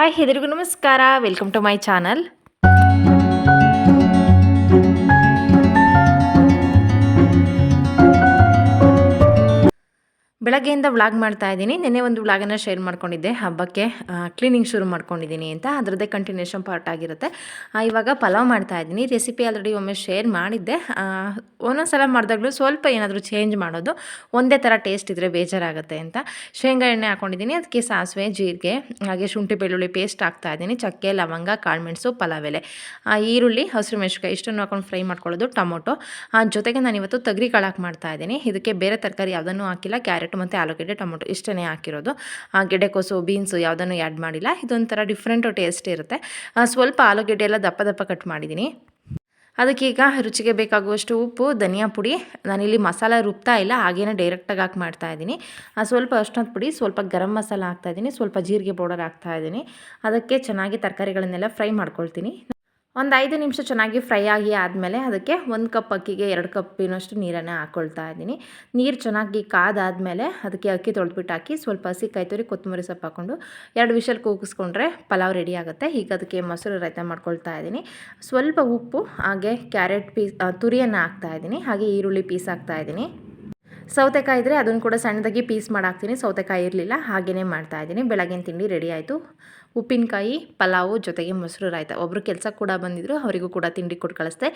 Hi ಎಲ್ರಿಗೂ ನಮಸ್ಕಾರ. Welcome to my channel ಬೆಳಗ್ಗೆಯಿಂದ ವ್ಲಾಗ್ ಮಾಡ್ತಾ ಇದ್ದೀನಿ. ನಿನ್ನೆ ಒಂದು ವ್ಲಾಗನ್ನು ಶೇರ್ ಮಾಡ್ಕೊಂಡಿದ್ದೆ. ಹಬ್ಬಕ್ಕೆ ಕ್ಲೀನಿಂಗ್ ಶುರು ಮಾಡ್ಕೊಂಡಿದ್ದೀನಿ ಅಂತ. ಅದರದ್ದೇ ಕಂಟಿನ್ಯೂಷನ್ ಪಾರ್ಟ್ ಆಗಿರುತ್ತೆ. ಇವಾಗ ಪಲಾವ್ ಮಾಡ್ತಾ ಇದ್ದೀನಿ. ರೆಸಿಪಿ ಆಲ್ರೆಡಿ ಒಮ್ಮೆ ಶೇರ್ ಮಾಡಿದ್ದೆ. ಒಂದೊಂದು ಸಲ ಮಾಡಿದಾಗಲೂ ಸ್ವಲ್ಪ ಏನಾದರೂ ಚೇಂಜ್ ಮಾಡೋದು, ಒಂದೇ ಥರ ಟೇಸ್ಟ್ ಇದ್ದರೆ ಬೇಜಾರಾಗುತ್ತೆ ಅಂತ. ಶೇಂಗಾ ಎಣ್ಣೆ ಹಾಕೊಂಡಿದ್ದೀನಿ. ಅದಕ್ಕೆ ಸಾಸಿವೆ, ಜೀರಿಗೆ, ಹಾಗೆ ಶುಂಠಿ ಬೆಳ್ಳುಳ್ಳಿ ಪೇಸ್ಟ್ ಹಾಕ್ತಾ ಇದ್ದೀನಿ. ಚಕ್ಕೆ, ಲವಂಗ ಕಾಳುಮೆಣಸು ಪಲಾವ್ ಎಲೆ. ಈರುಳ್ಳಿ, ಹಸಿರು ಮೆಣಸುಕಾಯಿ ಇಷ್ಟನ್ನು ಹಾಕೊಂಡು ಫ್ರೈ ಮಾಡ್ಕೊಳ್ಳೋದು, ಟೊಮೊಟೊ. ಜೊತೆಗೆ ನಾನು ಇವತ್ತು ತಗರಿ ಕಾಳು ಹಾಕಿ ಮಾಡ್ತಾ ಇದ್ದೀನಿ. ಇದಕ್ಕೆ ಬೇರೆ ತರಕಾರಿ ಯಾವುದನ್ನು ಹಾಕಿಲ್ಲ. ಕ್ಯಾರೆಟ್ ಮತ್ತು ಆಲೂಗೆಡ್ಡೆ ಟೊಮೊಟೊ ಇಷ್ಟೇ ಹಾಕಿರೋದು. ಗೆಡೆಕೋಸು ಬೀನ್ಸು ಯಾವುದನ್ನು ಆ್ಯಡ್ ಮಾಡಿಲ್ಲ. ಇದೊಂಥರ ಡಿಫ್ರೆಂಟ್ ಟೇಸ್ಟ್ ಇರುತ್ತೆ. ಸ್ವಲ್ಪ ಆಲೂಗೆಡ್ಡೆ ಎಲ್ಲ ದಪ್ಪ ದಪ್ಪ ಕಟ್ ಮಾಡಿದ್ದೀನಿ ಅದಕ್ಕೀಗ ರುಚಿಗೆ ಬೇಕಾಗುವಷ್ಟು ಉಪ್ಪು, ಧನಿಯಾ ಪುಡಿ, ನಾನಿಲ್ಲಿ ಮಸಾಲ ರುಬ್ತಾ ಇಲ್ಲ, ಹಾಗೇನೆ ಡೈರೆಕ್ಟಾಗಿ ಹಾಕಿ ಮಾಡ್ತಾ ಇದ್ದೀನಿ ಸ್ವಲ್ಪ ಅಷ್ಟೊಂದು ಪುಡಿ, ಸ್ವಲ್ಪ ಗರಂ ಮಸಾಲ ಹಾಕ್ತಾ ಇದ್ದೀನಿ ಸ್ವಲ್ಪ ಜೀರಿಗೆ ಪೌಡರ್ ಹಾಕ್ತಾ ಇದ್ದೀನಿ ಅದಕ್ಕೆ ಚೆನ್ನಾಗಿ ತರಕಾರಿಗಳನ್ನೆಲ್ಲ ಫ್ರೈ ಮಾಡ್ಕೊಳ್ತೀನಿ. ಒಂದು ಐದು ನಿಮಿಷ ಚೆನ್ನಾಗಿ ಫ್ರೈ ಆಗಿ ಆದಮೇಲೆ ಅದಕ್ಕೆ ಒಂದು ಕಪ್ ಅಕ್ಕಿಗೆ ಎರಡು ಕಪ್ಪಿನಷ್ಟು ನೀರನ್ನು ಹಾಕ್ಕೊಳ್ತಾ ಇದ್ದೀನಿ. ನೀರು ಚೆನ್ನಾಗಿ ಕಾದಾದಮೇಲೆ ಅದಕ್ಕೆ ಅಕ್ಕಿ ತೊಳೆದ್ಬಿಟ್ಟು ಹಾಕಿ ಸ್ವಲ್ಪ ಹಸಿ ಕಾಯಿ ತುರಿ, ಕೊತ್ತಂಬರಿ ಸೊಪ್ಪು ಹಾಕ್ಕೊಂಡು ಎರಡು ವಿಷಲ್ ಕೂಗಿಸ್ಕೊಂಡ್ರೆ ಪಲಾವ್ ರೆಡಿ ಆಗುತ್ತೆ. ಈಗ ಅದಕ್ಕೆ ಮೊಸರು ರೈತ ಮಾಡ್ಕೊಳ್ತಾ ಇದ್ದೀನಿ. ಸ್ವಲ್ಪ ಉಪ್ಪು, ಹಾಗೆ ಕ್ಯಾರೆಟ್ ಪೀಸ್ ತುರಿಯನ್ನು ಹಾಕ್ತಾ ಇದ್ದೀನಿ. ಹಾಗೆ ಈರುಳ್ಳಿ ಪೀಸ್ ಹಾಕ್ತಾ ಇದ್ದೀನಿ. ಸೌತೆಕಾಯಿ ಇದ್ದರೆ ಅದನ್ನು ಕೂಡ ಸಣ್ಣದಾಗಿ ಪೀಸ್ ಮಾಡಾಕ್ತೀನಿ. ಸೌತೆಕಾಯಿ ಇರಲಿಲ್ಲ ಹಾಗೆಯೇ ಮಾಡ್ತಾ ಇದ್ದೀನಿ. ಬೆಳಗಿನ ತಿಂಡಿ ರೆಡಿ ಆಯಿತು. ಉಪ್ಪಿನಕಾಯಿ ಪಲಾವು ಜೊತೆಗೆ ಮೊಸರು ರಾಯ್ತ ಒಬ್ಬರು ಕೆಲಸ ಕೂಡ ಬಂದಿದ್ದರು ಅವರಿಗೂ ಕೂಡ ತಿಂಡಿ ಕೊಟ್ಟು ಕಳಿಸ್ದೆ.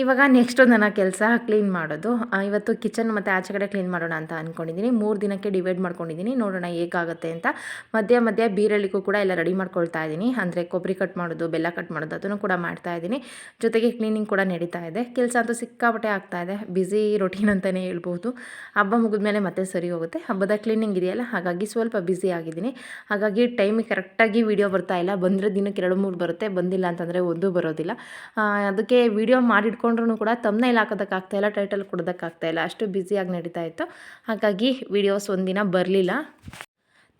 ಇವಾಗ ನೆಕ್ಸ್ಟು ನನ್ನ ಕೆಲಸ ಕ್ಲೀನ್ ಮಾಡೋದು. ಇವತ್ತು ಕಿಚನ್ ಮತ್ತು ಆಚೆ ಕಡೆ ಕ್ಲೀನ್ ಮಾಡೋಣ ಅಂತ ಅಂದ್ಕೊಂಡಿದ್ದೀನಿ ಮೂರು ದಿನಕ್ಕೆ ಡಿವೈಡ್ ಮಾಡ್ಕೊಂಡಿದ್ದೀನಿ ನೋಡೋಣ ಹೇಗಾಗುತ್ತೆ ಅಂತ. ಮಧ್ಯ ಮಧ್ಯ ಬೀರಳಿಗೂ ಕೂಡ ಎಲ್ಲ ರೆಡಿ ಮಾಡ್ಕೊಳ್ತಾ ಇದ್ದೀನಿ ಅಂದರೆ ಕೊಬ್ಬರಿ ಕಟ್ ಮಾಡೋದು, ಬೆಲ್ಲ ಕಟ್ ಮಾಡೋದು, ಅದನ್ನು ಕೂಡ ಮಾಡ್ತಾ ಇದ್ದೀನಿ ಜೊತೆಗೆ ಕ್ಲೀನಿಂಗ್ ಕೂಡ ನಡೀತಾ ಇದೆ. ಕೆಲಸ ಅಂತೂ ಸಿಕ್ಕಾಪಟ್ಟೆ ಆಗ್ತಾ ಇದೆ. ಬ್ಯುಸಿ ರೊಟೀನ್ ಅಂತಲೇ ಹೇಳ್ಬೋದು. ಹಬ್ಬ ಮುಗಿದ್ಮೇಲೆ ಮತ್ತೆ ಸರಿ ಹೋಗುತ್ತೆ. ಹಬ್ಬದ ಕ್ಲೀನಿಂಗ್ ಇದೆಯಲ್ಲ? ಹಾಗಾಗಿ ಸ್ವಲ್ಪ ಬ್ಯುಸಿ ಆಗಿದ್ದೀನಿ. ಹಾಗಾಗಿ ಟೈಮಿಗೆ ಕರೆಕ್ಟಾಗಿ ವೀಡಿಯೋ ಬರ್ತಾ ಇಲ್ಲ. ಬಂದರೆ ದಿನಕ್ಕೆ ಎರಡು ಮೂರು ಬರುತ್ತೆ. ಬಂದಿಲ್ಲ ಅಂತಂದರೆ ಒಂದು ಬರೋದಿಲ್ಲ. ಅದಕ್ಕೆ ವೀಡಿಯೋ ಮಾಡಿಟ್ಕೊಂಡ್ರೂ ಕೂಡ ತಮ್ಮನೇಲಿ ಹಾಕೋದಕ್ಕಾಗ್ತಾ ಇಲ್ಲ ಟೈಟಲ್ ಕೊಡೋದಕ್ಕಾಗ್ತಾ ಇಲ್ಲ. ಅಷ್ಟು ಬ್ಯುಸಿಯಾಗಿ ನಡೀತಾ ಇತ್ತು. ಹಾಗಾಗಿ ವಿಡಿಯೋಸ್ ಒಂದಿನ ಬರಲಿಲ್ಲ.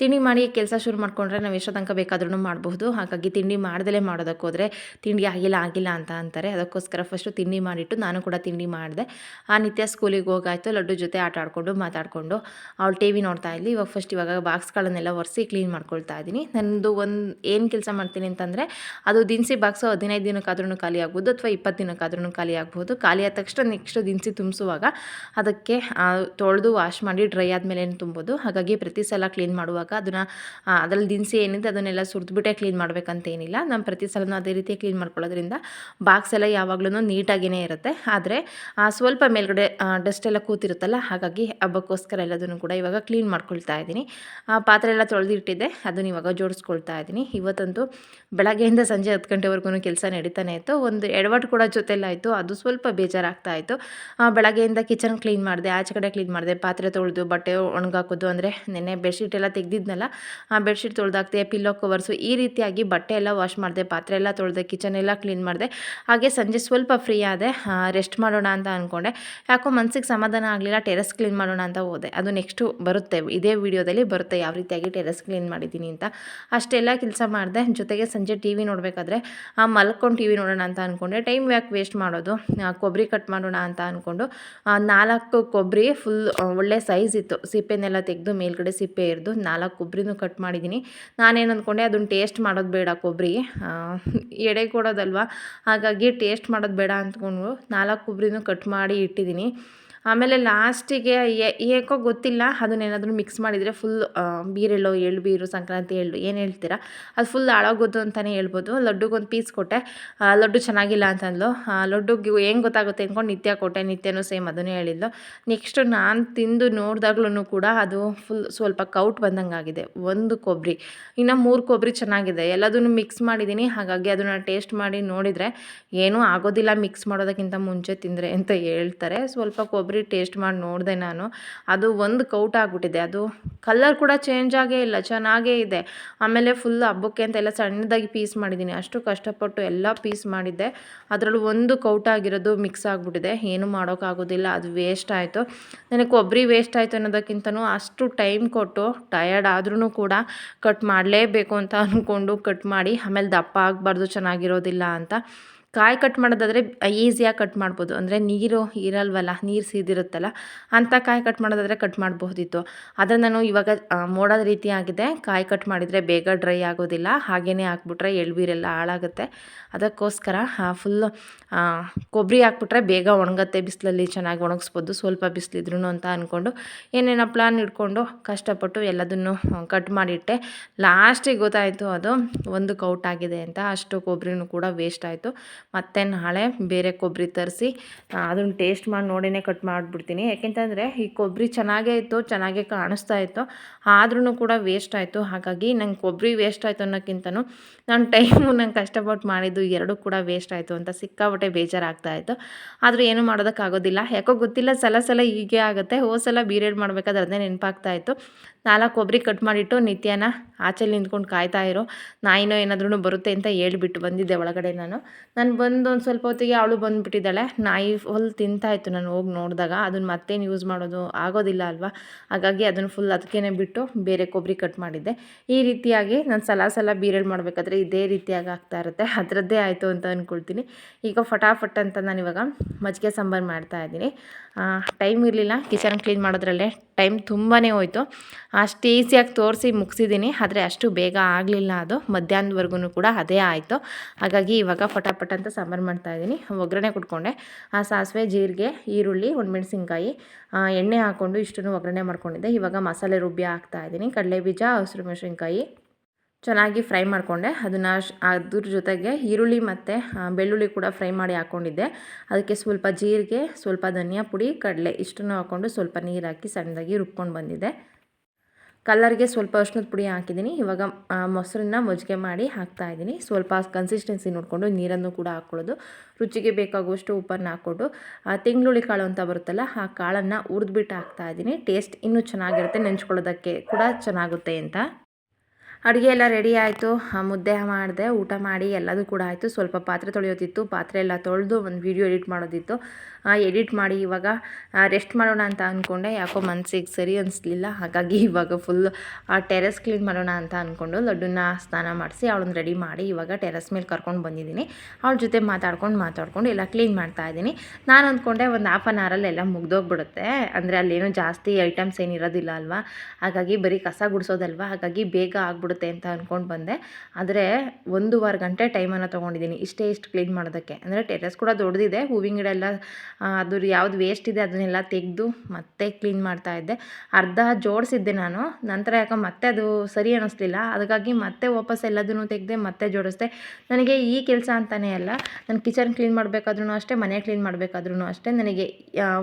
ತಿಂಡಿ ಮಾಡಿ ಕೆಲಸ ಶುರು ಮಾಡಿಕೊಂಡ್ರೆ ನಾವು ಎಷ್ಟೋ ತನಕ ಬೇಕಾದ್ರೂ ಮಾಡಬಹುದು. ಹಾಗಾಗಿ ತಿಂಡಿ ಮಾಡ್ದಲೇ ಮಾಡೋದಕ್ಕೆ ಹೋದರೆ ತಿಂಡಿ ಆಗಿಲ್ಲ ಆಗಿಲ್ಲ ಅಂತ ಅಂತಾರೆ. ಅದಕ್ಕೋಸ್ಕರ ಫಸ್ಟು ತಿಂಡಿ ಮಾಡಿಟ್ಟು ನಾನು ಕೂಡ ತಿಂಡಿ ಮಾಡಿದೆ. ಆ ನಿತ್ಯ ಸ್ಕೂಲಿಗೆ ಹೋಗಾಯಿತು, ಲಡ್ಡು ಜೊತೆ ಆಟ ಆಡಿಕೊಂಡು, ಮಾತಾಡಿಕೊಂಡು ಅವಳು ಟಿ ವಿ ನೋಡ್ತಾ ಇದ್ಲಿ. ಇವಾಗ ಫಸ್ಟ್ ಇವಾಗ ಬಾಕ್ಸ್ಗಳನ್ನೆಲ್ಲ ಒರೆಸಿ ಕ್ಲೀನ್ ಮಾಡ್ಕೊಳ್ತಾ ಇದ್ದೀನಿ. ನನ್ನದು ಒಂದು ಏನು ಕೆಲಸ ಮಾಡ್ತೀನಿ ಅಂತಂದರೆ ಅದು ದಿನಸಿ ಬಾಕ್ಸು ಹದಿನೈದು ದಿನಕ್ಕಾದ್ರೂ ಖಾಲಿ ಆಗ್ಬೋದು ಅಥವಾ ಇಪ್ಪತ್ತು ದಿನಕ್ಕಾದ್ರೂ ಖಾಲಿ ಆಗ್ಬೋದು. ಖಾಲಿ ಆದ ತಕ್ಷಣ ನೆಕ್ಸ್ಟ್ ದಿನಸಿ ತುಂಬಿಸುವಾಗ ಅದಕ್ಕೆ ತೊಳೆದು ವಾಶ್ ಮಾಡಿ ಡ್ರೈ ಆದಮೇಲೆ ತುಂಬೋದು. ಹಾಗಾಗಿ ಪ್ರತಿ ಸಲ ಕ್ಲೀನ್ ಮಾಡುವಾಗ ಅದನ್ನು ಅದರಲ್ಲಿ ದಿನಸಿ ಏನಿದೆ ಅದನ್ನೆಲ್ಲ ಸುರಿದ್ಬಿಟ್ಟೆ ಕ್ಲೀನ್ ಮಾಡಬೇಕಂತ ಏನಿಲ್ಲ ನಾನು ಪ್ರತಿ ಸಲನೂ ಅದೇ ರೀತಿ ಕ್ಲೀನ್ ಮಾಡ್ಕೊಳ್ಳೋದ್ರಿಂದ ಬಾಕ್ಸ್ ಎಲ್ಲ ಯಾವಾಗಲೂ ನೀಟಾಗಿಯೇ ಇರುತ್ತೆ. ಆದರೆ ಸ್ವಲ್ಪ ಮೇಲ್ಗಡೆ ಡಸ್ಟ್ ಎಲ್ಲ ಕೂತಿರುತ್ತಲ್ಲ, ಹಾಗಾಗಿ ಹಬ್ಬಕ್ಕೋಸ್ಕರ ಎಲ್ಲದನ್ನು ಕೂಡ ಇವಾಗ ಕ್ಲೀನ್ ಮಾಡ್ಕೊಳ್ತಾ ಇದ್ದೀನಿ. ಆ, ಪಾತ್ರೆ ಎಲ್ಲ ತೊಳೆದಿಟ್ಟಿದ್ದೆ, ಅದನ್ನು ಇವಾಗ ಜೋಡಿಸ್ಕೊಳ್ತಾ ಇದ್ದೀನಿ. ಇವತ್ತಂತೂ ಬೆಳಗ್ಗೆಯಿಂದ ಸಂಜೆ ಹತ್ತು ಗಂಟೆವರೆಗೂ ಕೆಲಸ ನಡೀತಾನೆ ಇತ್ತು. ಒಂದು ಎಡವಟ್ಟು ಕೂಡ ಜೊತೆಲಾಯಿತು ಅದು ಸ್ವಲ್ಪ ಬೇಜಾರಾಗ್ತಾ ಇತ್ತು. ಬೆಳಗ್ಗೆಯಿಂದ ಕಿಚನ್ ಕ್ಲೀನ್ ಮಾಡಿದೆ, ಆಚೆ ಕಡೆ ಕ್ಲೀನ್ ಮಾಡಿದೆ, ಪಾತ್ರೆ ತೊಳೆದು, ಬಟ್ಟೆ ಒಣಗಾಕೋದು, ಅಂದರೆ ನೆನ್ನೆ ಬೆಡ್ಶೀಟ್ ಎಲ್ಲ ತೆಗೆದಿದ್ನಲ್ಲ, ಆ ಬೆಡ್ಶೀಟ್ ತೊಳೆದಾಕ್ತೆ, ಪಿಲ್ಲೋ ಕವರ್ಸು, ಈ ರೀತಿಯಾಗಿ ಬಟ್ಟೆ ಎಲ್ಲ ವಾಶ್ ಮಾಡಿದೆ, ಪಾತ್ರೆ ಎಲ್ಲ ತೊಳೆದೆ, ಕಿಚನ್ ಎಲ್ಲ ಕ್ಲೀನ್ ಮಾಡಿದೆ. ಹಾಗೆ ಸಂಜೆ ಸ್ವಲ್ಪ ಫ್ರೀ ಆದೆ ರೆಸ್ಟ್ ಮಾಡೋಣ ಅಂತ ಅಂದ್ಕೊಂಡೆ ಯಾಕೋ ಮನಸ್ಸಿಗೆ ಸಮಾಧಾನ ಆಗಲಿಲ್ಲ, ಟೆರೆಸ್ ಕ್ಲೀನ್ ಮಾಡೋಣ ಅಂತ ಹೋದೆ. ಅದು ನೆಕ್ಸ್ಟು ಬರುತ್ತೆ, ಇದೇ ವಿಡಿಯೋದಲ್ಲಿ ಬರುತ್ತೆ, ಯಾವ ರೀತಿಯಾಗಿ ಟೆರೆಸ್ ಕ್ಲೀನ್ ಮಾಡಿದ್ದೀನಿ ಅಂತ. ಅಷ್ಟೆಲ್ಲ ಕೆಲಸ ಮಾಡಿದೆ. ಜೊತೆಗೆ ಸಂಜೆ ಟಿ ವಿ ನೋಡಬೇಕಾದ್ರೆ, ಆ, ಮಲ್ಕೊಂಡು ಟಿ ವಿ ನೋಡೋಣ ಅಂತ ಅಂದ್ಕೊಂಡೆ ಟೈಮ್ ಯಾಕೆ ವೇಸ್ಟ್ ಮಾಡೋದು? ಕೊಬ್ಬರಿ ಕಟ್ ಮಾಡೋಣ ಅಂತ ಅಂದ್ಕೊಂಡು ನಾಲ್ಕು ಕೊಬ್ಬರಿ ಫುಲ್, ಒಳ್ಳೆ ಸೈಜ್ ಇತ್ತು. ಸಿಪ್ಪೆನೆಲ್ಲ ತೆಗೆದು ಮೇಲ್ಗಡೆ ಸಿಪ್ಪೆ ಇರ್ದು ನಾಲ್ಕು ಕೊಬ್ಬರಿನೂ ಕಟ್ ಮಾಡಿದ್ದೀನಿ. ನಾನೇನು ಅಂದ್ಕೊಂಡೆ, ಅದನ್ನು ಟೇಸ್ಟ್ ಮಾಡೋದು ಬೇಡ ಕೊಬ್ಬರಿ. ಎಡೆ ಕೊಡೋದಲ್ವ? ಹಾಗಾಗಿ ಟೇಸ್ಟ್ ಮಾಡೋದು ಬೇಡ ಅಂದ್ಕೊಂಡು ನಾಲ್ಕು ಕೊಬ್ಬರಿನೂ ಕಟ್ ಮಾಡಿ ಇಟ್ಟಿದ್ದೀನಿ. ಆಮೇಲೆ ಲಾಸ್ಟಿಗೆ ಏಕೋ ಗೊತ್ತಿಲ್ಲ. ಅದನ್ನೇನಾದರೂ ಮಿಕ್ಸ್ ಮಾಡಿದರೆ ಫುಲ್ ಬೀರೆಳ್ಳು ಎಳ್ಳು ಬೀರು ಸಂಕ್ರಾಂತಿ ಎಳ್ಳು, ಏನು ಹೇಳ್ತೀರಾ? ಅದು ಫುಲ್ ಹಾಳಾಗೋದು ಅಂತಲೇ ಹೇಳ್ಬೋದು. ಲಡ್ಡುಗೊಂದು ಪೀಸ್ ಕೊಟ್ಟೆ. ಲಡ್ಡು ಚೆನ್ನಾಗಿಲ್ಲ ಅಂತಂದ್ಲು. ಲಡ್ಡುಗೆ ಏನು ಗೊತ್ತಾಗುತ್ತೆ ಅಂದ್ಕೊಂಡು ನಿತ್ಯ ಕೊಟ್ಟೆ. ನಿತ್ಯನೂ ಸೇಮ್ ಅದನ್ನೇ ಹೇಳಿದ್ಲು. ನೆಕ್ಸ್ಟ್ ನಾನು ತಿಂದು ನೋಡಿದಾಗ್ಲೂ ಕೂಡ ಅದು ಫುಲ್ ಸ್ವಲ್ಪ ಕೌಟ್ ಬಂದಂಗಾಗಿದೆ. ಒಂದು ಕೊಬ್ಬರಿ ಇನ್ನು ಮೂರು ಕೊಬ್ಬರಿ ಚೆನ್ನಾಗಿದೆ. ಎಲ್ಲದನ್ನು ಮಿಕ್ಸ್ ಮಾಡಿದ್ದೀನಿ ಹಾಗಾಗಿ ಅದನ್ನು ಟೇಸ್ಟ್ ಮಾಡಿ ನೋಡಿದರೆ ಏನೂ ಆಗೋದಿಲ್ಲ ಮಿಕ್ಸ್ ಮಾಡೋದಕ್ಕಿಂತ ಮುಂಚೆ ತಿಂದರೆ ಅಂತ ಹೇಳ್ತಾರೆ. ಸ್ವಲ್ಪ ಕೊಬ್ಬರಿ ಟೇಸ್ಟ್ ಮಾಡಿ ನೋಡಿದೆ ನಾನು. ಅದು ಒಂದು ಕೌಟ್ ಆಗಿಬಿಟ್ಟಿದೆ. ಅದು ಕಲ್ಲರ್ ಕೂಡ ಚೇಂಜ್ ಆಗೇ ಇಲ್ಲ, ಚೆನ್ನಾಗೇ ಇದೆ. ಆಮೇಲೆ ಫುಲ್ ಹಬ್ಬಕ್ಕೆ ಅಂತ ಎಲ್ಲ ಸಣ್ಣದಾಗಿ ಪೀಸ್ ಮಾಡಿದ್ದೀನಿ. ಅಷ್ಟು ಕಷ್ಟಪಟ್ಟು ಎಲ್ಲ ಪೀಸ್ ಮಾಡಿದ್ದೆ. ಅದರಲ್ಲೂ ಒಂದು ಕೌಟ್ ಆಗಿರೋದು ಮಿಕ್ಸ್ ಆಗಿಬಿಟ್ಟಿದೆ. ಏನು ಮಾಡೋಕ್ಕಾಗೋದಿಲ್ಲ, ಅದು ವೇಸ್ಟ್ ಆಯಿತು. ನನಗೆ ಕೊಬ್ಬರಿ ವೇಸ್ಟ್ ಆಯಿತು ಅನ್ನೋದಕ್ಕಿಂತನೂ ಅಷ್ಟು ಟೈಮ್ ಕೊಟ್ಟು ಟಯರ್ಡ್ ಆದ್ರೂ ಕೂಡ ಕಟ್ ಮಾಡಲೇಬೇಕು ಅಂತ ಅಂದ್ಕೊಂಡು ಕಟ್ ಮಾಡಿ, ಆಮೇಲೆ ದಪ್ಪ ಆಗಬಾರ್ದು, ಚೆನ್ನಾಗಿರೋದಿಲ್ಲ ಅಂತ. ಕಾಯಿ ಕಟ್ ಮಾಡೋದಾದರೆ ಈಸಿಯಾಗಿ ಕಟ್ ಮಾಡ್ಬೋದು. ಅಂದರೆ ನೀರು ಇರಲ್ವಲ್ಲ, ನೀರು ಸೀದಿರುತ್ತಲ್ಲ ಅಂಥ ಕಾಯಿ ಕಟ್ ಮಾಡೋದಾದರೆ ಕಟ್ ಮಾಡಬಹುದಿತ್ತು ಆದರೆ ನಾನು ಇವಾಗ ಮೋಡದ ರೀತಿ ಆಗಿದೆ. ಕಾಯಿ ಕಟ್ ಮಾಡಿದರೆ ಬೇಗ ಡ್ರೈ ಆಗೋದಿಲ್ಲ. ಹಾಗೇ ಹಾಕ್ಬಿಟ್ರೆ ಎಳ್ಬೀರೆಲ್ಲ ಹಾಳಾಗುತ್ತೆ. ಅದಕ್ಕೋಸ್ಕರ ಫುಲ್ಲು ಕೊಬ್ಬರಿ ಹಾಕ್ಬಿಟ್ರೆ ಬೇಗ ಒಣಗತ್ತೆ. ಬಿಸಿಲಲ್ಲಿ ಚೆನ್ನಾಗಿ ಒಣಗಿಸ್ಬೋದು. ಸ್ವಲ್ಪ ಬಿಸಿಲಿದ್ರು ಅಂತ ಅಂದ್ಕೊಂಡು ಏನೇನೋ ಪ್ಲಾನ್ ಇಟ್ಕೊಂಡು ಕಷ್ಟಪಟ್ಟು ಎಲ್ಲದನ್ನು ಕಟ್ ಮಾಡಿಟ್ಟೆ. ಲಾಸ್ಟಿಗೆ ಗೊತ್ತಾಯಿತು ಅದು, ಒಂದು ಕೌಟ್ ಆಗಿದೆ ಅಂತ. ಅಷ್ಟು ಕೊಬ್ಬರಿನೂ ಕೂಡ ವೇಸ್ಟ್ ಆಯಿತು. ಮತ್ತೆ ನಾಳೆ ಬೇರೆ ಕೊಬ್ಬರಿ ತರಿಸಿ ಅದನ್ನು ಟೇಸ್ಟ್ ಮಾಡಿ ನೋಡಿನೇ ಕಟ್ ಮಾಡಿಬಿಡ್ತೀನಿ. ಯಾಕೆಂತಂದರೆ ಈ ಕೊಬ್ಬರಿ ಚೆನ್ನಾಗೇ ಇತ್ತು, ಚೆನ್ನಾಗೇ ಕಾಣಿಸ್ತಾ ಇತ್ತು. ಆದ್ರೂ ಕೂಡ ವೇಸ್ಟ್ ಆಯಿತು. ಹಾಗಾಗಿ ನಂಗೆ ಕೊಬ್ಬರಿ ವೇಸ್ಟ್ ಆಯಿತು ಅನ್ನೋಕ್ಕಿಂತನೂ ನನ್ನ ಟೈಮು ನಂಗೆ ಕಷ್ಟಪಟ್ಟು ಮಾಡಿದ್ದು ಎರಡೂ ಕೂಡ ವೇಸ್ಟ್ ಆಯಿತು ಅಂತ ಸಿಕ್ಕಾಪಟ್ಟೆ ಬೇಜಾರಾಗ್ತಾ ಇತ್ತು. ಆದರೂ ಏನು ಮಾಡೋದಕ್ಕಾಗೋದಿಲ್ಲ. ಯಾಕೋ ಗೊತ್ತಿಲ್ಲ, ಸಲ ಸಲ ಹೀಗೆ ಆಗುತ್ತೆ. ಹೋದ ಸಲ ಬೀರೇಡ್ ಮಾಡಬೇಕಾದ್ರೆ ಅದನ್ನೇ ನೆನಪಾಗ್ತಾ ಇತ್ತು. ನಾಲ್ಕು ಕೊಬ್ಬರಿ ಕಟ್ ಮಾಡಿಟ್ಟು ನಿತ್ಯನ ಆಚೆಲಿ ನಿಂತ್ಕೊಂಡು ಕಾಯ್ತಾ ಇರೋ. ನಾಯಿನೋ ಏನಾದ್ರೂ ಬರುತ್ತೆ ಅಂತ ಹೇಳ್ಬಿಟ್ಟು ಬಂದಿದ್ದೆ ಒಳಗಡೆ ನಾನು. ನಾನು ಬಂದು ಒಂದು ಸ್ವಲ್ಪ ಹೊತ್ತಿಗೆ ಅವಳು ಬಂದುಬಿಟ್ಟಿದ್ದಾಳೆ. ನಾಯಿ ಫುಲ್ ತಿಂತಾಯಿತ್ತು ನಾನು ಹೋಗಿ ನೋಡಿದಾಗ. ಅದನ್ನು ಮತ್ತೇನು ಯೂಸ್ ಮಾಡೋದು ಆಗೋದಿಲ್ಲ ಅಲ್ವಾ? ಹಾಗಾಗಿ ಅದನ್ನು ಫುಲ್ ಅದಕ್ಕೇ ಬಿಟ್ಟು ಬೇರೆ ಕೊಬ್ಬರಿ ಕಟ್ ಮಾಡಿದ್ದೆ. ಈ ರೀತಿಯಾಗಿ ನಾನು ಸಲ ಸಲ ಬೀರಲ್ ಮಾಡಬೇಕಾದ್ರೆ ಇದೇ ರೀತಿಯಾಗಿ ಆಗ್ತಾ ಇರುತ್ತೆ. ಅದರದ್ದೇ ಆಯಿತು ಅಂತ ಅಂದ್ಕೊಳ್ತೀನಿ ಈಗ ಫಟಾಫಟ್ ಅಂತ ನಾನು ಇವಾಗ ಮಜ್ಜಿಗೆ ಸಾಂಬಾರು ಮಾಡ್ತಾ ಇದ್ದೀನಿ. ಟೈಮ್ ಇರಲಿಲ್ಲ. ಕಿಚನ್ ಕ್ಲೀನ್ ಮಾಡೋದ್ರಲ್ಲೇ ಟೈಮ್ ತುಂಬಾ ಹೋಯಿತು. ಅಷ್ಟು ಈಸಿಯಾಗಿ ತೋರಿಸಿ ಮುಗಿಸಿದ್ದೀನಿ. ಆದರೆ ಅಷ್ಟು ಬೇಗ ಆಗಲಿಲ್ಲ ಅದು. ಮಧ್ಯಾಹ್ನದವರೆಗೂ ಕೂಡ ಅದೇ ಆಯಿತು. ಹಾಗಾಗಿ ಇವಾಗ ಫಟಾಫಟ್ ಅಂತ ಸಾಂಬಾರು ಮಾಡ್ತಾಯಿದ್ದೀನಿ ಒಗ್ಗರಣೆ ಕೊಟ್ಕೊಂಡೆ. ಆ ಸಾಸಿವೆ, ಜೀರಿಗೆ, ಈರುಳ್ಳಿ ಮೆಣಸಿನ್ಕಾಯಿ ಎಣ್ಣೆ ಹಾಕ್ಕೊಂಡು ಇಷ್ಟನ್ನು ಒಗ್ಗರಣೆ ಮಾಡ್ಕೊಂಡಿದ್ದೆ. ಇವಾಗ ಮಸಾಲೆ ರುಬ್ಬಿ ಹಾಕ್ತಾಯಿದ್ದೀನಿ ಕಡಲೆ ಬೀಜ ಹಸಿರು ಮೆಣಸಿನ್ಕಾಯಿ ಚೆನ್ನಾಗಿ ಫ್ರೈ ಮಾಡಿಕೊಂಡೆ. ಅದನ್ನು ಅದ್ರ ಜೊತೆಗೆ ಈರುಳ್ಳಿ ಮತ್ತು ಬೆಳ್ಳುಳ್ಳಿ ಕೂಡ ಫ್ರೈ ಮಾಡಿ ಹಾಕ್ಕೊಂಡಿದ್ದೆ ಅದಕ್ಕೆ ಸ್ವಲ್ಪ ಜೀರಿಗೆ, ಸ್ವಲ್ಪ ಧನಿಯಾ ಪುಡಿ, ಕಡಲೆ ಇಷ್ಟನ್ನು ಹಾಕ್ಕೊಂಡು ಸ್ವಲ್ಪ ನೀರು ಹಾಕಿ ಸಣ್ಣದಾಗಿ ರುಬ್ಕೊಂಡು ಬಂದಿದ್ದೆ. ಕಲ್ಲರ್ಗೆ ಸ್ವಲ್ಪ ಅರ್ಶಿನದ ಪುಡಿ ಹಾಕಿದ್ದೀನಿ. ಇವಾಗ ಮೊಸರನ್ನ ಮಜ್ಜಿಗೆ ಮಾಡಿ ಹಾಕ್ತಾ ಇದ್ದೀನಿ. ಸ್ವಲ್ಪ ಕನ್ಸಿಸ್ಟೆನ್ಸಿ ನೋಡಿಕೊಂಡು ನೀರನ್ನು ಕೂಡ ಹಾಕ್ಕೊಳ್ಳೋದು ರುಚಿಗೆ ಬೇಕಾಗುವಷ್ಟು ಉಪ್ಪನ್ನು ಹಾಕ್ಕೊಂಡು ತಿಂಗ್ಳುಳ್ಳಿ ಕಾಳು ಅಂತ ಬರುತ್ತಲ್ಲ, ಆ ಕಾಳನ್ನು ಹುರಿದ್ಬಿಟ್ಟು ಹಾಕ್ತಾ ಇದ್ದೀನಿ. ಟೇಸ್ಟ್ ಇನ್ನೂ ಚೆನ್ನಾಗಿರುತ್ತೆ. ನೆಂಚ್ಕೊಳ್ಳೋದಕ್ಕೆ ಕೂಡ ಚೆನ್ನಾಗುತ್ತೆ ಅಂತ. ಅಡುಗೆ ಎಲ್ಲ ರೆಡಿ ಆಯಿತು. ಮುದ್ದೆ ಮಾಡಿದೆ, ಊಟ ಮಾಡಿ ಎಲ್ಲದೂ ಕೂಡ ಆಯಿತು. ಸ್ವಲ್ಪ ಪಾತ್ರೆ ತೊಳೆಯೋದಿತ್ತು. ಪಾತ್ರೆ ಎಲ್ಲ ತೊಳೆದು ಒಂದು ವೀಡಿಯೋ ಎಡಿಟ್ ಮಾಡೋದಿತ್ತು. ಎಡಿಟ್ ಮಾಡಿ ಇವಾಗ ರೆಸ್ಟ್ ಮಾಡೋಣ ಅಂತ ಅಂದ್ಕೊಂಡೆ ಯಾಕೋ ಮನಸ್ಸಿಗೆ ಸರಿ ಅನಿಸ್ಲಿಲ್ಲ. ಹಾಗಾಗಿ ಇವಾಗ ಫುಲ್ ಆ ಟೆರೆಸ್ ಕ್ಲೀನ್ ಮಾಡೋಣ ಅಂತ ಅಂದ್ಕೊಂಡು ಲಡ್ಡುನ ಸ್ನಾನ ಮಾಡಿಸಿ, ಅವಳನ್ನ ರೆಡಿ ಮಾಡಿ ಇವಾಗ ಟೆರೆಸ್ ಮೇಲೆ ಕರ್ಕೊಂಡು ಬಂದಿದ್ದೀನಿ. ಅವಳ ಜೊತೆ ಮಾತಾಡ್ಕೊಂಡು ಮಾತಾಡ್ಕೊಂಡು ಎಲ್ಲ ಕ್ಲೀನ್ ಮಾಡ್ತಾ ಇದ್ದೀನಿ. ನಾನು ಅಂದ್ಕೊಂಡೆ ಒಂದು ಹಾಫ್ ಆನ್ ಅವರಲ್ಲಿ ಎಲ್ಲ ಮುಗ್ದೋಗ್ಬಿಡುತ್ತೆ. ಅಂದರೆ ಅಲ್ಲೇನೂ ಜಾಸ್ತಿ ಐಟಮ್ಸ್ ಏನಿರೋದಿಲ್ಲ ಅಲ್ವಾ? ಹಾಗಾಗಿ ಬರೀ ಕಸ ಗುಡಿಸೋದಲ್ವಾ? ಹಾಗಾಗಿ ಬೇಗ ಆಗ್ಬಿಡುತ್ತೆ ಅಂತ ಅಂದ್ಕೊಂಡು ಬಂದೆ. ಆದರೆ ವಾರ ಗಂಟೆ ಟೈಮನ್ನು ತೊಗೊಂಡಿದ್ದೀನಿ. ಇಷ್ಟೇ ಇಷ್ಟು ಕ್ಲೀನ್ ಮಾಡೋದಕ್ಕೆ. ಅಂದರೆ ಟೆರೆಸ್ ಕೂಡ ದೊಡ್ಡದಿದೆ ಹೂವಿನ ಗಿಡ ಎಲ್ಲ ಅದ್ರ ಯಾವ್ದು ವೇಸ್ಟ್ ಇದೆ ಅದನ್ನೆಲ್ಲ ತೆಗೆದು ಮತ್ತೆ ಕ್ಲೀನ್ ಮಾಡ್ತಾ ಇದ್ದೆ. ಅರ್ಧ ಜೋಡಿಸಿದ್ದೆ ನಾನು. ನಂತರ ಯಾಕೆ ಮತ್ತೆ ಅದು ಸರಿ ಅನ್ನಿಸ್ಲಿಲ್ಲ ಅದಕ್ಕಾಗಿ ಮತ್ತೆ ವಾಪಸ್ ಎಲ್ಲದನ್ನು ತೆಗೆದೆ ಮತ್ತೆ ಜೋಡಿಸ್ದೆ. ನನಗೆ ಈ ಕೆಲಸ ಅಂತಲೇ ಅಲ್ಲ, ನಾನು ಕಿಚನ್ ಕ್ಲೀನ್ ಮಾಡಬೇಕಾದ್ರೂ ಅಷ್ಟೇ, ಮನೆ ಕ್ಲೀನ್ ಮಾಡಬೇಕಾದ್ರೂ ಅಷ್ಟೇ. ನನಗೆ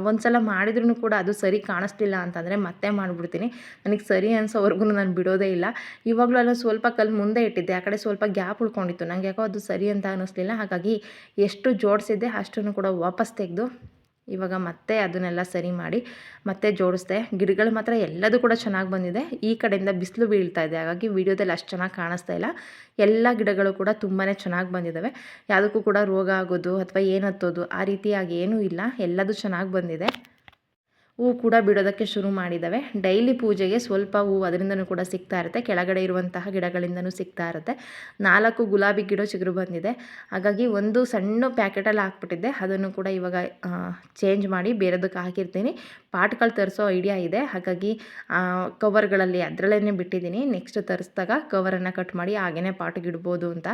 ಒಂದು ಸಲ ಮಾಡಿದ್ರೂ ಕೂಡ ಅದು ಸರಿ ಕಾಣಿಸ್ತಿಲ್ಲ ಅಂತಂದರೆ ಮತ್ತೆ ಮಾಡಿಬಿಡ್ತೀನಿ. ನನಗೆ ಸರಿ ಅನ್ಸೋವರೆಗೂ ನಾನು ಬಿಡೋದೇ ಇಲ್ಲ. ಇವಾಗಲೂ ಅಲ್ಲ ಸ್ವಲ್ಪ ಕಲ್ಲು ಮುಂದೆ ಇಟ್ಟಿದ್ದೆ. ಆ ಕಡೆ ಸ್ವಲ್ಪ ಗ್ಯಾಪ್ ಉಳ್ಕೊಂಡಿತ್ತು. ನನಗೆ ಯಾಕೋ ಅದು ಸರಿ ಅಂತ ಅನ್ನಿಸ್ಲಿಲ್ಲ ಹಾಗಾಗಿ ಎಷ್ಟು ಜೋಡಿಸಿದ್ದೆ ಅಷ್ಟನ್ನು ಕೂಡ ವಾಪಸ್ ತೆಗೆದು ಇವಾಗ ಮತ್ತೆ ಅದನ್ನೆಲ್ಲ ಸರಿ ಮಾಡಿ ಮತ್ತೆ ಜೋಡಿಸ್ದೆ. ಗಿಡಗಳು ಮಾತ್ರ ಎಲ್ಲದೂ ಕೂಡ ಚೆನ್ನಾಗಿ ಬಂದಿದೆ. ಈ ಕಡೆಯಿಂದ ಬಿಸಿಲು ಬೀಳ್ತಾ ಇದೆ. ಹಾಗಾಗಿ ವೀಡಿಯೋದಲ್ಲಿ ಅಷ್ಟು ಚೆನ್ನಾಗಿ ಕಾಣಿಸ್ತಾ ಇಲ್ಲ. ಎಲ್ಲ ಗಿಡಗಳು ಕೂಡ ತುಂಬಾ ಚೆನ್ನಾಗಿ ಬಂದಿದ್ದಾವೆ ಯಾವುದಕ್ಕೂ ಕೂಡ ರೋಗ ಆಗೋದು ಅಥವಾ ಏನು ಹತ್ತೋದು ಆ ರೀತಿಯಾಗಿ ಏನೂ ಇಲ್ಲ. ಎಲ್ಲದೂ ಚೆನ್ನಾಗಿ ಬಂದಿದೆ. ಹೂ ಕೂಡ ಬಿಡೋದಕ್ಕೆ ಶುರು ಮಾಡಿದ್ದಾವೆ. ಡೈಲಿ ಪೂಜೆಗೆ ಸ್ವಲ್ಪ ಹೂ ಅದರಿಂದನೂ ಕೂಡ ಸಿಗ್ತಾ ಇರುತ್ತೆ. ಕೆಳಗಡೆ ಇರುವಂತಹ ಗಿಡಗಳಿಂದನೂ ಸಿಗ್ತಾ ಇರುತ್ತೆ. ನಾಲ್ಕು ಗುಲಾಬಿ ಗಿಡ ಚಿಗುರು ಬಂದಿದೆ. ಹಾಗಾಗಿ ಒಂದು ಸಣ್ಣ ಪ್ಯಾಕೆಟಲ್ಲಿ ಹಾಕ್ಬಿಟ್ಟಿದ್ದೆ. ಅದನ್ನು ಕೂಡ ಇವಾಗ ಚೇಂಜ್ ಮಾಡಿ ಬೇರೆದಕ್ಕೆ ಹಾಕಿರ್ತೀನಿ. ಪಾಟ್ಗಳು ತರಿಸೋ ಐಡಿಯಾ ಇದೆ. ಹಾಗಾಗಿ ಕವರ್ಗಳಲ್ಲಿ ಅದರಲ್ಲೇ ಬಿಟ್ಟಿದ್ದೀನಿ. ನೆಕ್ಸ್ಟ್ ತರಿಸಿದಾಗ ಕವರನ್ನು ಕಟ್ ಮಾಡಿ ಹಾಗೇ ಪಾಟ್ಗೆ ಇಡ್ಬೋದು ಅಂತ.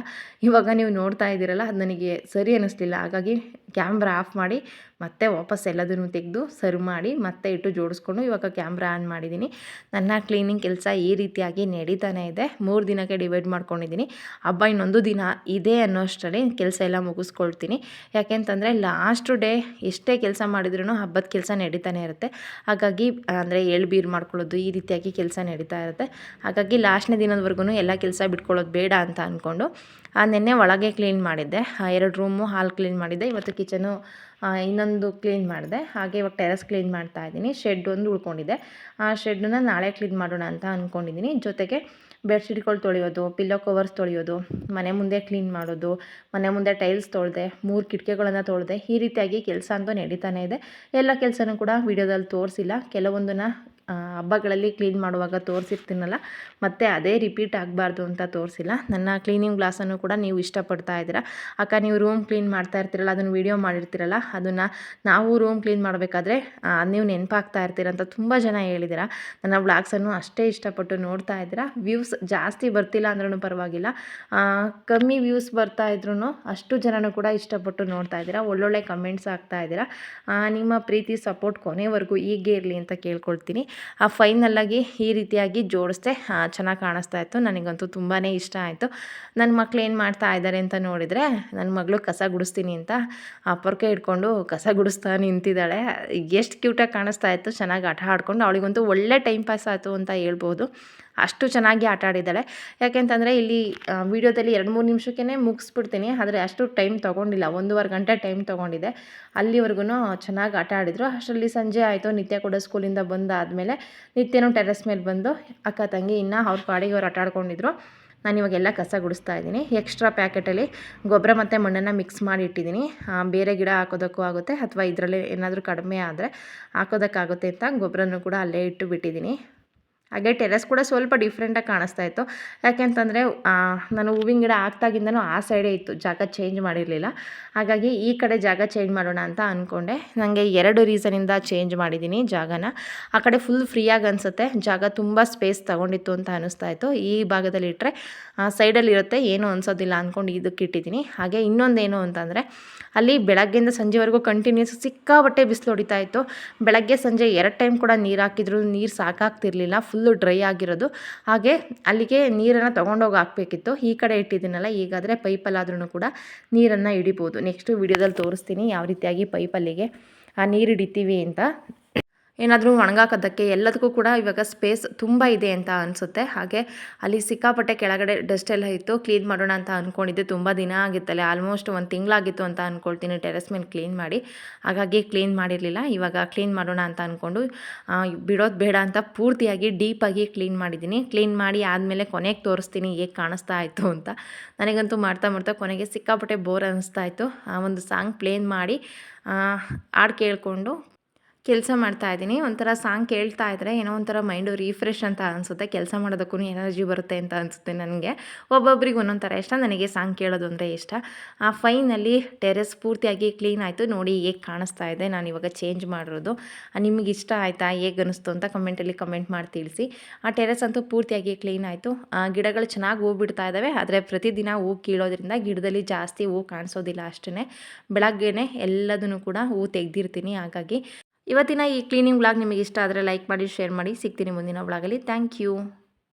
ಇವಾಗ ನೀವು ನೋಡ್ತಾ ಇದ್ದೀರಲ್ಲ, ಅದು ನನಗೆ ಸರಿ ಅನ್ನಿಸ್ಲಿಲ್ಲ ಹಾಗಾಗಿ ಕ್ಯಾಮ್ರಾ ಆಫ್ ಮಾಡಿ ಮತ್ತೆ ವಾಪಸ್ ಎಲ್ಲದನ್ನು ತೆಗೆದು ಸರ್ವ್ ಮಾಡಿ ಮತ್ತೆ ಇಟ್ಟು ಜೋಡಿಸ್ಕೊಂಡು ಇವಾಗ ಕ್ಯಾಮ್ರಾ ಆನ್ ಮಾಡಿದ್ದೀನಿ. ನನ್ನ ಕ್ಲೀನಿಂಗ್ ಕೆಲಸ ಈ ರೀತಿಯಾಗಿ ನಡೀತಾನೆ ಇದೆ. ಮೂರು ದಿನಕ್ಕೆ ಡಿವೈಡ್ ಮಾಡ್ಕೊಂಡಿದ್ದೀನಿ. ಹಬ್ಬ ಇನ್ನೊಂದು ದಿನ ಇದೆ ಅನ್ನೋಷ್ಟರಲ್ಲಿ ಕೆಲಸ ಎಲ್ಲ ಮುಗಿಸ್ಕೊಳ್ತೀನಿ. ಯಾಕೆಂತಂದರೆ ಲಾಸ್ಟ್ ಡೇ ಎಷ್ಟೇ ಕೆಲಸ ಮಾಡಿದ್ರೂ ಹಬ್ಬದ ಕೆಲಸ ನಡೀತಾನೆ ಇರುತ್ತೆ. ಹಾಗಾಗಿ, ಅಂದರೆ ಎಳ್ಬೀರ್ ಮಾಡ್ಕೊಳ್ಳೋದು ಈ ರೀತಿಯಾಗಿ ಕೆಲಸ ನಡೀತಾ ಇರುತ್ತೆ. ಹಾಗಾಗಿ ಲಾಸ್ಟ್ನೇ ದಿನದವರೆಗೂ ಎಲ್ಲ ಕೆಲಸ ಬಿಟ್ಕೊಳ್ಳೋದು ಬೇಡ ಅಂತ ಅಂದ್ಕೊಂಡು ನೆನ್ನೆ ಒಳಗೆ ಕ್ಲೀನ್ ಮಾಡಿದ್ದೆ. ಎರಡು ರೂಮು ಹಾಲ್ ಕ್ಲೀನ್ ಮಾಡಿದ್ದೆ. ಇವತ್ತು ಕಿಚನು ಇನ್ನೊಂದು ಕ್ಲೀನ್ ಮಾಡಿದೆ. ಹಾಗೆ ಇವಾಗ ಟೆರೆಸ್ ಕ್ಲೀನ್ ಮಾಡ್ತಾ ಇದ್ದೀನಿ. ಶೆಡ್ ಒಂದು ಉಳ್ಕೊಂಡಿದೆ. ಆ ಶೆಡ್ಡನ್ನ ನಾಳೆ ಕ್ಲೀನ್ ಮಾಡೋಣ ಅಂತ ಅಂದ್ಕೊಂಡಿದ್ದೀನಿ ಜೊತೆಗೆ ಬೆಡ್ಶೀಟ್ಗಳು ತೊಳೆಯೋದು ಪಿಲ್ಲೋ ಕವರ್ಸ್ ತೊಳೆಯೋದು, ಮನೆ ಮುಂದೆ ಕ್ಲೀನ್ ಮಾಡೋದು, ಮನೆ ಮುಂದೆ ಟೈಲ್ಸ್ ತೊಳೆದೆ, ಮೂರು ಕಿಟಕಿಗಳನ್ನು ತೊಳೆದೆ, ಈ ರೀತಿಯಾಗಿ ಕೆಲಸ ಅಂತೂ ನಡೀತಾನೆ ಇದೆ. ಎಲ್ಲ ಕೆಲಸನೂ ಕೂಡ ವಿಡಿಯೋದಲ್ಲಿ ತೋರಿಸಿಲ್ಲ. ಕೆಲವೊಂದನ್ನು ಹಬ್ಬಗಳಲ್ಲಿ ಕ್ಲೀನ್ ಮಾಡುವಾಗ ತೋರಿಸಿರ್ತೀನಲ್ಲ, ಮತ್ತೆ ಅದೇ ರಿಪೀಟ್ ಆಗಬಾರ್ದು ಅಂತ ತೋರಿಸಿಲ್ಲ. ನನ್ನ ಕ್ಲೀನಿಂಗ್ ಗ್ಲಾಸನ್ನು ಕೂಡ ನೀವು ಇಷ್ಟಪಡ್ತಾ ಇದ್ದೀರಾ? ಅಕ್ಕ, ನೀವು ರೂಮ್ ಕ್ಲೀನ್ ಮಾಡ್ತಾ ಇರ್ತೀರಲ್ಲ, ಅದನ್ನು ವೀಡಿಯೋ ಮಾಡಿರ್ತೀರಲ್ಲ, ಅದನ್ನು ನಾವು ರೂಮ್ ಕ್ಲೀನ್ ಮಾಡಬೇಕಾದ್ರೆ ನೀವು ನೆನಪಾಗ್ತಾ ಇರ್ತೀರ ಅಂತ ತುಂಬ ಜನ ಹೇಳಿದ್ದೀರಾ. ನನ್ನ ವ್ಲಾಗ್ಸನ್ನು ಅಷ್ಟೇ ಇಷ್ಟಪಟ್ಟು ನೋಡ್ತಾ ಇದ್ದೀರಾ. ವ್ಯೂಸ್ ಜಾಸ್ತಿ ಬರ್ತಿಲ್ಲ ಅಂದ್ರೂ ಪರವಾಗಿಲ್ಲ. ಕಮ್ಮಿ ವ್ಯೂಸ್ ಬರ್ತಾ ಇದ್ರೂ ಅಷ್ಟು ಜನನೂ ಕೂಡ ಇಷ್ಟಪಟ್ಟು ನೋಡ್ತಾ ಇದ್ದೀರಾ. ಒಳ್ಳೊಳ್ಳೆ ಕಮೆಂಟ್ಸ್ ಆಗ್ತಾ ಇದ್ದೀರಾ. ನಿಮ್ಮ ಪ್ರೀತಿ ಸಪೋರ್ಟ್ ಕೊನೆವರೆಗೂ ಹೀಗೆ ಇರಲಿ ಅಂತ ಕೇಳ್ಕೊಳ್ತೀನಿ. ಆ ಫೈನಲ್ಲಾಗಿ ಈ ರೀತಿಯಾಗಿ ಜೋಡಿಸ್ದೆ ಚೆನ್ನಾಗಿ ಕಾಣಿಸ್ತಾ ಇತ್ತು. ನನಗಂತೂ ತುಂಬಾ ಇಷ್ಟ ಆಯಿತು. ನನ್ನ ಮಕ್ಳು ಏನು ಮಾಡ್ತಾ ಇದ್ದಾರೆ ಅಂತ ನೋಡಿದರೆ ನನ್ನ ಮಗಳು ಕಸ ಗುಡಿಸ್ತೀನಿ ಅಂತ ಪೊರ್ಕೆ ಹಿಡ್ಕೊಂಡು ಕಸ ಗುಡಿಸ್ತಾ ನಿಂತಿದ್ದಾಳೆ. ಎಷ್ಟು ಕ್ಯೂಟಾಗಿ ಕಾಣಿಸ್ತಾ ಇತ್ತು. ಚೆನ್ನಾಗಿ ಆಟ ಆಡ್ಕೊಂಡು ಅವಳಿಗಂತೂ ಒಳ್ಳೆ ಟೈಮ್ ಪಾಸ್ ಆಯಿತು ಅಂತ ಹೇಳ್ಬೋದು. ಅಷ್ಟು ಚೆನ್ನಾಗಿ ಆಟ ಆಡಿದ್ದಾಳೆ. ಯಾಕೆಂತಂದರೆ ಇಲ್ಲಿ ವೀಡಿಯೋದಲ್ಲಿ ಎರಡು ಮೂರು ನಿಮಿಷಕ್ಕೇ ಮುಗಿಸ್ಬಿಡ್ತೀನಿ. ಆದರೆ ಅಷ್ಟು ಟೈಮ್ ತೊಗೊಂಡಿಲ್ಲ. ಒಂದೂವರೆ ಗಂಟೆ ಟೈಮ್ ತೊಗೊಂಡಿದೆ. ಅಲ್ಲಿವರೆಗೂ ಚೆನ್ನಾಗಿ ಆಟ ಆಡಿದರು. ಅಷ್ಟರಲ್ಲಿ ಸಂಜೆ ಆಯಿತು. ನಿತ್ಯ ಕೂಡ ಸ್ಕೂಲಿಂದ ಬಂದಾದಮೇಲೆ ನಿತ್ಯನೂ ಟೆರೆಸ್ ಮೇಲೆ ಬಂದು ಅಕ್ಕ, ತಂಗಿ ಇನ್ನು ಅವ್ರ ಪಾಡಿಗೆ ಅವ್ರು ಆಟ ಆಡ್ಕೊಂಡಿದ್ರು. ನಾನು ಇವಾಗೆಲ್ಲ ಕಸ ಗುಡಿಸ್ತಾ ಇದ್ದೀನಿ. ಎಕ್ಸ್ಟ್ರಾ ಪ್ಯಾಕೆಟಲ್ಲಿ ಗೊಬ್ಬರ ಮತ್ತು ಮಣ್ಣನ್ನು ಮಿಕ್ಸ್ ಮಾಡಿ ಇಟ್ಟಿದ್ದೀನಿ. ಬೇರೆ ಗಿಡ ಹಾಕೋದಕ್ಕೂ ಆಗುತ್ತೆ. ಅಥವಾ ಇದರಲ್ಲಿ ಏನಾದರೂ ಕಡಿಮೆ ಆದರೆ ಹಾಕೋದಕ್ಕಾಗುತ್ತೆ ಅಂತ ಗೊಬ್ಬರನೂ ಕೂಡ ಅಲ್ಲೇ ಇಟ್ಟು ಬಿಟ್ಟಿದ್ದೀನಿ. ಹಾಗೆ ಟೆರೆಸ್ ಕೂಡ ಸ್ವಲ್ಪ ಡಿಫ್ರೆಂಟಾಗಿ ಕಾಣಿಸ್ತಾ ಇತ್ತು. ಯಾಕೆಂತಂದರೆ ನಾನು ಹೂವಿನ ಗಿಡ ಹಾಕ್ದಾಗಿಂದನೂ ಆ ಸೈಡೇ ಇತ್ತು. ಜಾಗ ಚೇಂಜ್ ಮಾಡಿರಲಿಲ್ಲ. ಹಾಗಾಗಿ ಈ ಕಡೆ ಜಾಗ ಚೇಂಜ್ ಮಾಡೋಣ ಅಂತ ಅಂದ್ಕೊಂಡೆ ನನಗೆ ಎರಡು ರೀಸನಿಂದ ಚೇಂಜ್ ಮಾಡಿದ್ದೀನಿ ಜಾಗನ. ಆ ಕಡೆ ಫುಲ್ ಫ್ರೀಯಾಗಿ ಅನಿಸುತ್ತೆ. ಜಾಗ ತುಂಬ ಸ್ಪೇಸ್ ತಗೊಂಡಿತ್ತು ಅಂತ ಅನಿಸ್ತಾ ಇತ್ತು. ಈ ಭಾಗದಲ್ಲಿ ಇಟ್ಟರೆ ಸೈಡಲ್ಲಿರುತ್ತೆ ಏನೂ ಅನ್ಸೋದಿಲ್ಲ ಅಂದ್ಕೊಂಡು ಇದಕ್ಕೆ ಇಟ್ಟಿದ್ದೀನಿ ಹಾಗೆ ಇನ್ನೊಂದೇನು ಅಂತಂದರೆ, ಅಲ್ಲಿ ಬೆಳಗ್ಗೆಯಿಂದ ಸಂಜೆವರೆಗೂ ಕಂಟಿನ್ಯೂಸ್ ಸಿಕ್ಕಾಬಟ್ಟೆ ಬಿಸಿಲು ಹೊಡಿತಾ ಇತ್ತು. ಬೆಳಗ್ಗೆ ಸಂಜೆ ಎರಡು ಟೈಮ್ ಕೂಡ ನೀರು ಹಾಕಿದ್ರು ನೀರು ಸಾಕಾಗ್ತಿರ್ಲಿಲ್ಲ. ಫುಲ್ಲು ಡ್ರೈ ಆಗಿರೋದು. ಹಾಗೆ ಅಲ್ಲಿಗೆ ನೀರನ್ನು ತೊಗೊಂಡೋಗಿ ಹಾಕಬೇಕಿತ್ತು. ಈ ಕಡೆ ಇಟ್ಟಿದ್ದೀನಲ್ಲ, ಈಗಾದರೆ ಪೈಪಲ್ಲಾದ್ರೂ ಕೂಡ ನೀರನ್ನು ಹಿಡಿಬೋದು. ನೆಕ್ಸ್ಟು ವಿಡಿಯೋದಲ್ಲಿ ತೋರಿಸ್ತೀನಿ ಯಾವ ರೀತಿಯಾಗಿ ಪೈಪಲ್ಲಿಗೆ ಆ ನೀರು ಹಿಡಿತೀವಿ ಅಂತ. ಏನಾದರೂ ಒಣಗಾಕೋದಕ್ಕೆ ಎಲ್ಲದಕ್ಕೂ ಕೂಡ ಇವಾಗ ಸ್ಪೇಸ್ ತುಂಬ ಇದೆ ಅಂತ ಅನಿಸುತ್ತೆ. ಹಾಗೆ ಅಲ್ಲಿ ಸಿಕ್ಕಾಪಟ್ಟೆ ಕೆಳಗಡೆ ಡಸ್ಟ್ ಎಲ್ಲ ಇತ್ತು. ಕ್ಲೀನ್ ಮಾಡೋಣ ಅಂತ ಅಂದ್ಕೊಂಡಿದ್ದೆ ತುಂಬ ದಿನ ಆಗಿತ್ತಲ್ಲ. ಆಲ್ಮೋಸ್ಟ್ ಒಂದು ತಿಂಗಳಾಗಿತ್ತು ಅಂತ ಅಂದ್ಕೊಳ್ತೀನಿ ಟೆರೆಸ್ ಮೇಲೆ ಕ್ಲೀನ್ ಮಾಡಿ. ಹಾಗಾಗಿ ಕ್ಲೀನ್ ಮಾಡಿರಲಿಲ್ಲ. ಇವಾಗ ಕ್ಲೀನ್ ಮಾಡೋಣ ಅಂತ ಅಂದ್ಕೊಂಡು ಬಿಡೋದು ಬೇಡ ಅಂತ ಪೂರ್ತಿಯಾಗಿ ಡೀಪಾಗಿ ಕ್ಲೀನ್ ಮಾಡಿದ್ದೀನಿ. ಕ್ಲೀನ್ ಮಾಡಿ ಆದಮೇಲೆ ಕೊನೆಗೆ ತೋರಿಸ್ತೀನಿ. ಹೇಗೆ ಕಾಣಿಸ್ತಾ ಇತ್ತು ಅಂತ. ನನಗಂತೂ ಮಾಡ್ತಾ ಮಾಡ್ತಾ ಕೊನೆಗೆ ಸಿಕ್ಕಾಪಟ್ಟೆ ಬೋರ್ ಅನ್ನಿಸ್ತಾ ಇತ್ತು. ಆ, ಒಂದು ಸಾಂಗ್ ಪ್ಲೇನ್ ಮಾಡಿ ಹಾಡು ಕೇಳಿಕೊಂಡು ಕೆಲಸ ಮಾಡ್ತಾ ಇದ್ದೀನಿ. ಒಂಥರ ಸಾಂಗ್ ಕೇಳ್ತಾ ಇದ್ದರೆ ಏನೋ ಒಂಥರ ಮೈಂಡು ರಿಫ್ರೆಶ್ ಅಂತ ಅನಿಸುತ್ತೆ. ಕೆಲಸ ಮಾಡೋದಕ್ಕೂ ಎನರ್ಜಿ ಬರುತ್ತೆ ಅಂತ ಅನಿಸುತ್ತೆ ನನಗೆ. ಒಬ್ಬೊಬ್ರಿಗೆ ಒಂದೊಂದು ಇಷ್ಟ. ನನಗೆ ಸಾಂಗ್ ಕೇಳೋದು ಅಂದರೆ ಇಷ್ಟ. ಆ ಫೈನಲ್ಲಿ ಟೆರೆಸ್ ಪೂರ್ತಿಯಾಗಿ ಕ್ಲೀನ್ ಆಯಿತು. ನೋಡಿ ಹೇಗೆ ಕಾಣಿಸ್ತಾ ಇದೆ. ನಾನು ಇವಾಗ ಚೇಂಜ್ ಮಾಡಿರೋದು. ನಿಮಗೆ ಇಷ್ಟ ಆಯಿತಾ? ಹೇಗೆ ಅನಿಸ್ತು ಅಂತ ಕಮೆಂಟಲ್ಲಿ ಕಮೆಂಟ್ ಮಾಡಿ ತಿಳಿಸಿ. ಆ ಟೆರೆಸ್ ಅಂತೂ ಪೂರ್ತಿಯಾಗಿ ಕ್ಲೀನ್ ಆಯಿತು. ಗಿಡಗಳು ಚೆನ್ನಾಗಿ ಹೂ ಬಿಡ್ತಾ ಇದ್ದಾವೆ ಆದರೆ ಪ್ರತಿದಿನ ಹೂ ಕೀಳೋದ್ರಿಂದ ಗಿಡದಲ್ಲಿ ಜಾಸ್ತಿ ಹೂ ಕಾಣಿಸೋದಿಲ್ಲ ಅಷ್ಟೇ ಬೆಳಗ್ಗೆನೆ ಎಲ್ಲದನ್ನು ಕೂಡ ಹೂ ತೆಗೆದಿರ್ತೀನಿ. ಹಾಗಾಗಿ ಇವತ್ತಿನ ಈ ಕ್ಲೀನಿಂಗ್ ವ್ಲಾಗ್ ನಿಮಗೆ ಇಷ್ಟ ಆದರೆ ಲೈಕ್ ಮಾಡಿ ಶೇರ್ ಮಾಡಿ. ಸಿಗ್ತೀನಿ ಮುಂದಿನ ವ್ಲಾಗಲ್ಲಿ ಥ್ಯಾಂಕ್ ಯು